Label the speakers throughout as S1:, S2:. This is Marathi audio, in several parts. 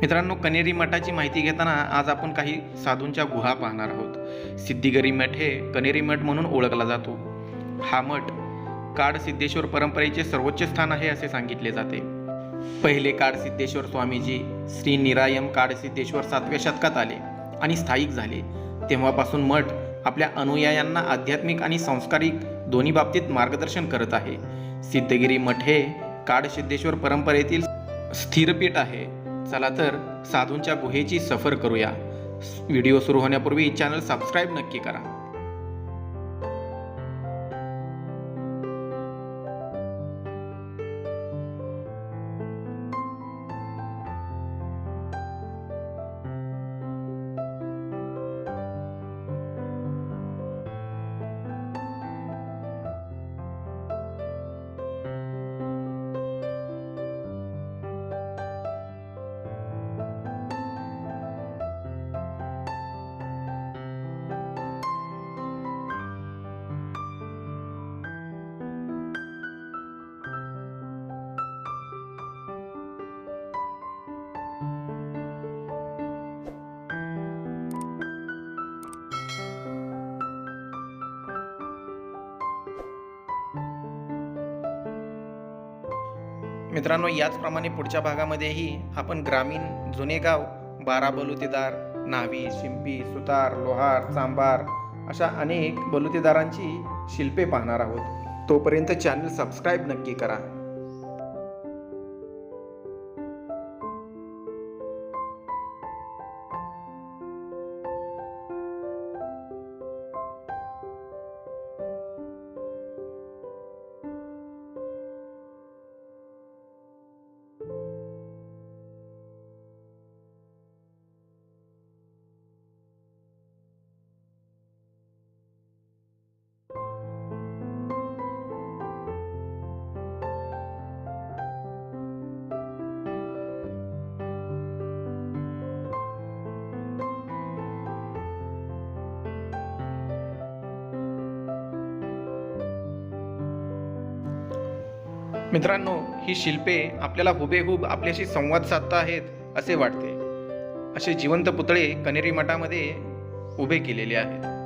S1: मित्रांनो कनेरी मठाची माहिती घेताना आज आपण काही साधूंच्या गुहा पाहणार आहोत. सिद्धिगिरी मठ हे कनेरी मठ म्हणून ओळखला जातो. हा मठ काड सिद्धेश्वर परंपरेचे सर्वोच्च स्थान आहे असे सांगितले जाते. पहिले काड सिद्धेश्वर स्वामीजी श्री निरायम काड सिद्धेश्वर सातव्या शतकात आले आणि स्थायिक झाले. तेव्हापासून मठ आपल्या अनुयायांना आध्यात्मिक आणि सांस्कारिक दोन्ही बाबतीत मार्गदर्शन करत आहे. सिद्धगिरी मठ हे काड सिद्धेश्वर परंपरेतील स्थिरपीठ आहे. चला तर साधूंच्या गुहेची सफर करूया. व्हिडिओ सुरू होण्यापूर्वी चॅनल सबस्क्राईब नक्की करा. मित्रांनो याचप्रमाणे पुढच्या भागामध्येही आपण ग्रामीण जुने गाव बारा बलुतेदार न्हावी शिंपी सुतार लोहार चांबार अशा अनेक बलुतेदारांची शिल्पे पाहणार आहोत. तोपर्यंत चॅनल सबस्क्राईब नक्की करा. मित्रांनो ही शिल्पे आपल्याला हुबेहूब आपल्याशी संवाद साधता आहेत असे वाटते. असे जिवंत पुतळे कनेरी मठामध्ये उभे केलेले आहेत.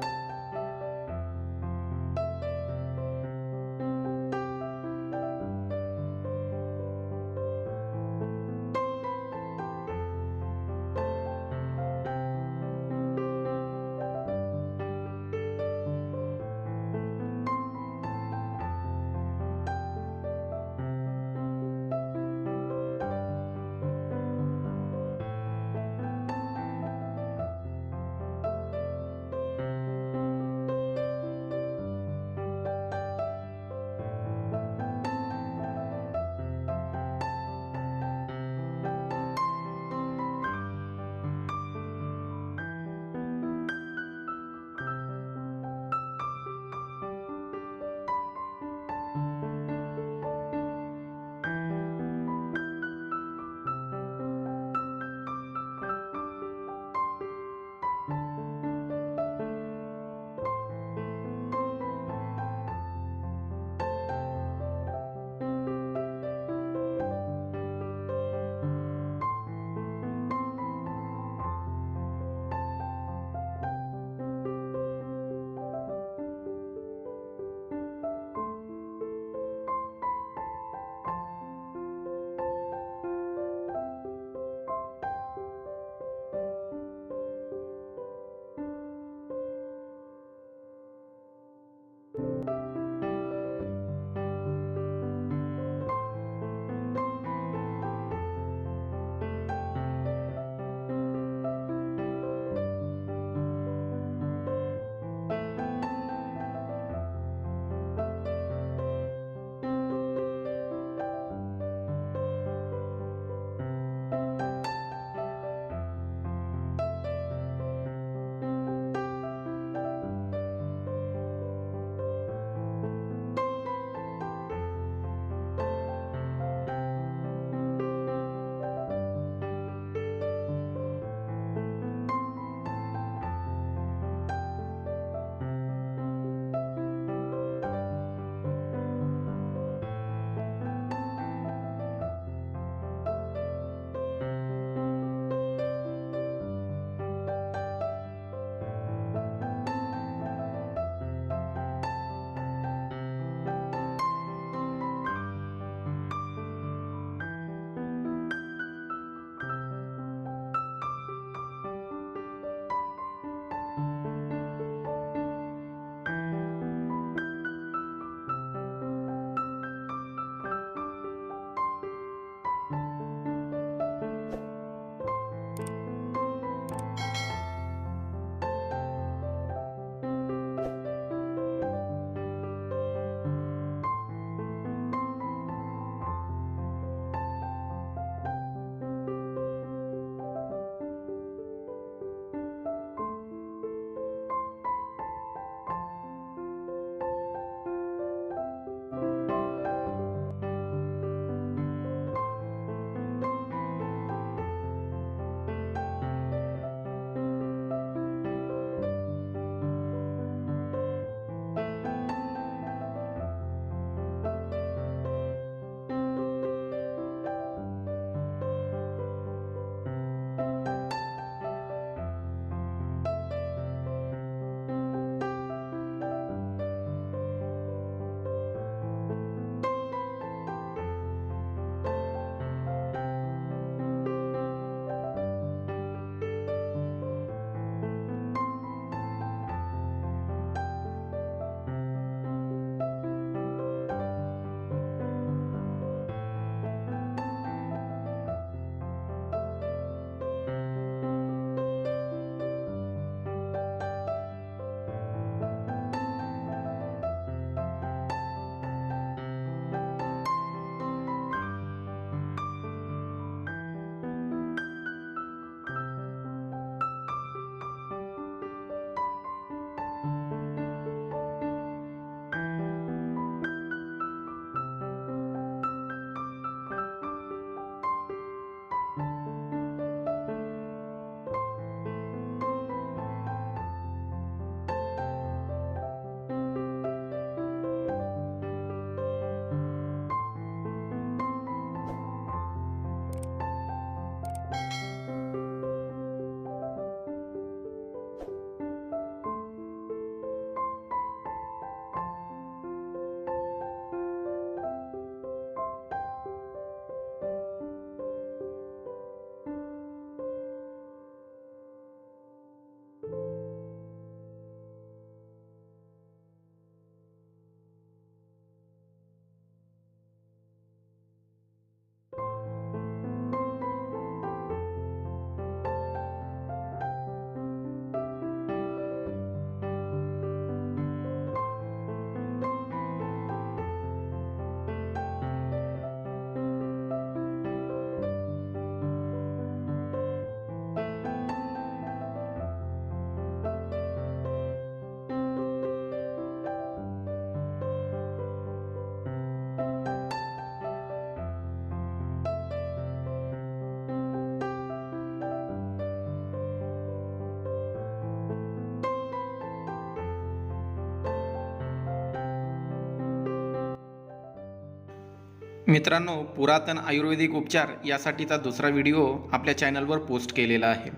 S1: मित्रांनो पुरातन आयुर्वेदिक उपचार यासाठीचा दुसरा व्हिडिओ आपल्या चॅनलवर पोस्ट केलेला आहे.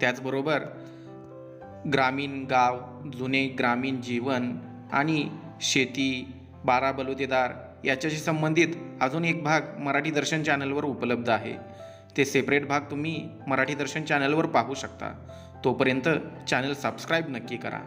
S1: त्याचबरोबर ग्रामीण गाव जुने ग्रामीण जीवन आणि शेती बारा बलुतेदार याच्याशी संबंधित अजून एक भाग मराठी दर्शन चॅनलवर उपलब्ध आहे. ते सेपरेट भाग तुम्ही मराठी दर्शन चॅनलवर पाहू शकता. तोपर्यंत चॅनल सबस्क्राईब नक्की करा.